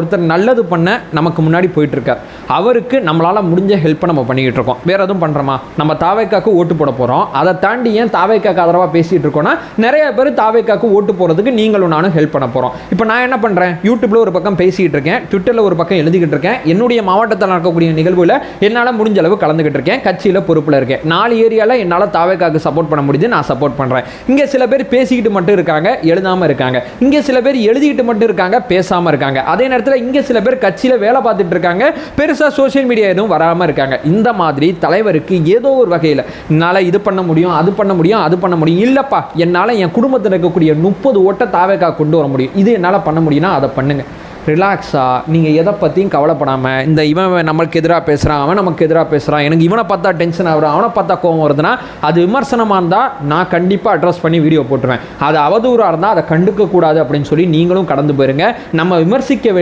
ஒருத்தர் நல்லது பண்ண நமக்கு முன்னாடி போயிட்டு இருக்கார் அவருக்கு நம்மளால முடிஞ்ச ஹெல்ப்பை நம்ம பண்ணிக்கிட்டு இருக்கோம். வேற எதுவும் பண்றோமா? நம்ம தாவைக்காக்கு ஓட்டு போட போறோம். அதை தாண்டி ஏன் தாவைக்காக்கு ஆதரவா பேசிட்டு இருக்கோம்னா நிறைய பேர் தாவைக்காக்கு ஓட்டு போறதுக்கு நீங்களும் நானும் ஹெல்ப் பண்ண போறோம். இப்போ நான் என்ன பண்றேன்? யூடியூப்ல ஒரு பக்கம் பேசிட்டு இருக்கேன். ட்விட்டர்ல ஒரு பக்கம் எழுதிக்கிட்டு இருக்கேன். என்னுடைய மாவட்டத்தில் நடக்கக்கூடிய நிகழ்வுல என்னால் முடிஞ்ச அளவு கலந்துக்கிட்டு இருக்கேன். கட்சியில் பொறுப்பில் இருக்கேன். நாலு ஏரியாவில் என்னால் தாவைக்காக்கு சப்போர்ட் பண்ண முடியுது. நான் சப்போர்ட் பண்ணுறேன் இங்கே சில பேர் பேசிக்கிட்டு மட்டும் இருக்காங்க எழுதாமல் இருக்காங்க. இங்கே சில பேர் எழுதிக்கிட்டு மட்டும் இருக்காங்க பேசாமல் இருக்காங்க. அதே நேரத்தில் இங்கே சில பேர் கட்சியில் வேலை பார்த்துட்டு இருக்காங்க. பெருசாக சோஷியல் மீடியா எதுவும் வராமல் இருக்காங்க. இந்த மாதிரி தலைவருக்கு ஏதோ ஒரு வகையில் என்னால் இது பண்ண முடியும் அது பண்ண முடியும் அது பண்ண முடியும். இல்லைப்பா என்னால் என் குடும்பத்தில் இருக்கக்கூடிய முப்பது ஓட்டை தாவேக்கா கொண்டு வர முடியும். இது என்னால் பண்ண முடியும்னா அதை பண்ணுங்க. ரிலாக்ஸாக நீங்கள் எதை பற்றியும் கவலைப்படாமல் இந்த இவன் நம்மளுக்கு எதிராக பேசுகிறான் அவன் நமக்கு எதிராக பேசுகிறான் எனக்கு இவனை பார்த்தா டென்ஷன் ஆகுறான் அவனை பார்த்தா கோவம் வருதுன்னா அது விமர்சனமாக இருந்தால் நான் கண்டிப்பாக அட்ரஸ் பண்ணி வீடியோ போட்டுருவேன். அது அவதூறாக இருந்தால் அதை கண்டுக்கக்கூடாது அப்படின்னு சொல்லி நீங்களும் கடந்து போயிருங்க. நம்ம விமர்சிக்க வேண்டிய